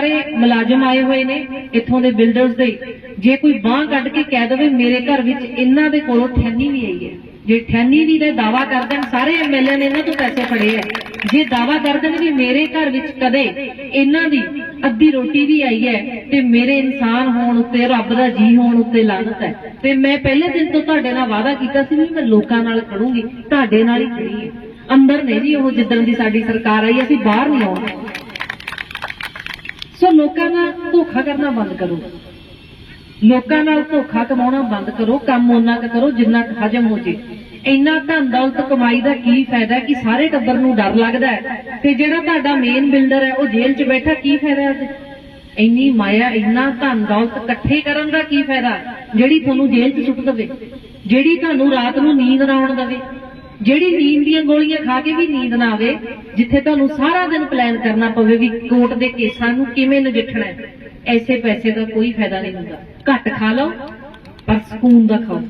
ਸਾਰੇ ਮੁਲਾਜ਼ਮ ਆਏ ਹੋਏ ਨੇ ਇੱਥੋਂ ਦੇ ਬਿਲਡਰਸ ਦੇ। ਜੇ ਕੋਈ ਬਾਹ ਕੱਢ ਕੇ ਕਹਿ ਦੇਵੇ, ਮੇਰੇ ਘਰ ਵਿੱਚ ਇਹਨਾਂ ਦੇ ਕੋਲੋਂ ਠੈਨੀ ਵੀ ਆਈ ਹੈ। ਜੇ ਠੈਨੀ ਵੀ ਦੇ ਦਾਵਾ ਕਰ ਦੇਣ, ਸਾਰੇ ਐਮਐਲਏ ਨੇ ਇਹਨਾਂ ਤੋਂ ਪੈਸੇ ਫੜੇ ਆ ਜੇ ਦਾਵਾ ਕਰ ਦੇਣ ਵੀ ਮੇਰੇ ਘਰ ਵਿੱਚ ਕਦੇ ਇਹਨਾਂ ਦੀ ਅੱਧੀ ਰੋਟੀ ਵੀ ਆਈ ਹੈ ਤੇ ਮੇਰੇ ਇਨਸਾਨ ਹੋਣ ਉੱਤੇ, ਰੱਬ ਦਾ ਜੀ ਹੋਣ ਉੱਤੇ ਲਾਨਤ ਹੈ, ਤੇ ਮੈਂ ਪਹਿਲੇ ਦਿਨ ਤੋਂ ਤੁਹਾਡੇ ਨਾਲ ਵਾਅਦਾ ਕੀਤਾ ਸੀ ਵੀ ਮੈਂ ਲੋਕਾਂ ਨਾਲ ਖੜੂੰਗੀ, ਤੁਹਾਡੇ ਨਾਲ ਹੀ ਖੜੀ ਹਾਂ। ਅੰਦਰ ਨਹੀਂ ਜੀ ਉਹ ਜਿੱਦਣ ਦੀ ਸਾਡੀ ਸਰਕਾਰ ਆਈ, ਅਸੀਂ ਬਾਹਰ ਨਹੀਂ ਆਉਣਾ। ਸੋ ਲੋਕਾਂ ਨਾਲ ਧੋਖਾ ਕਰਨਾ ਬੰਦ ਕਰੋ। ਲੋਕਾਂ ਨਾਲ ਧੋਖਾ ਕਮਾਉਣਾ ਬੰਦ ਕਰੋ, ਕੰਮ ਉਹਨਾਂ ਕੁ ਕਰੋ ਜਿੰਨਾ ਕੁ ਹਜਮ ਹੋ ਜੇ। ਇੰਨਾ ਧਨ ਦੌਲਤ ਕਮਾਈ ਦਾ ਕੀ ਫਾਇਦਾ ਕਿ ਸਾਰੇ ਟੱਬਰ ਨੂੰ ਡਰ ਲੱਗਦਾ ਹੈ? ਤੇ ਜਿਹੜਾ ਤੁਹਾਡਾ ਮੇਨ ਬਿਲਡਰ ਹੈ, ਉਹ ਜੇਲ੍ਹ 'ਚ ਬੈਠਾ ਕੀ ਫਾਇਦਾ ਉਹਦੇ ਇੰਨੀ ਮਾਇਆ, ਇੰਨਾ ਧਨ ਦੌਲਤ ਇਕੱਠੇ ਕਰਨ ਦਾ ਕੀ ਫਾਇਦਾ ਜਿਹੜੀ ਤੁਹਾਨੂੰ ਜੇਲ੍ਹ 'ਚ ਸੁੱਟ ਦੇਵੇ, ਜਿਹੜੀ ਤੁਹਾਨੂੰ ਰਾਤ ਨੂੰ ਨੀਂਦ ਨਾ ਆਉਣ ਦੇਵੇ ਜਿਹੜੀ ਨੀਂਦ ਦੀਆਂ ਗੋਲੀਆਂ ਖਾ ਕੇ ਵੀ ਨੀਂਦ ਨਾ ਆਵੇ, ਜਿੱਥੇ ਤੁਹਾਨੂੰ ਸਾਰਾ ਦਿਨ ਪਲਾਨ ਕਰਨਾ ਪਵੇ ਵੀ ਕੋਰਟ ਦੇ ਕੇਸਾਂ ਨੂੰ ਕਿਵੇਂ ਨਜਿੱਠਣਾ ਹੈ, ਐਸੇ ਪੈਸੇ ਦਾ ਕੋਈ ਫਾਇਦਾ ਨਹੀਂ ਹੁੰਦਾ। ਘੱਟ ਖਾ ਲਓ, ਪਰ ਸਕੂਨ ਦਾ ਖਾਓ।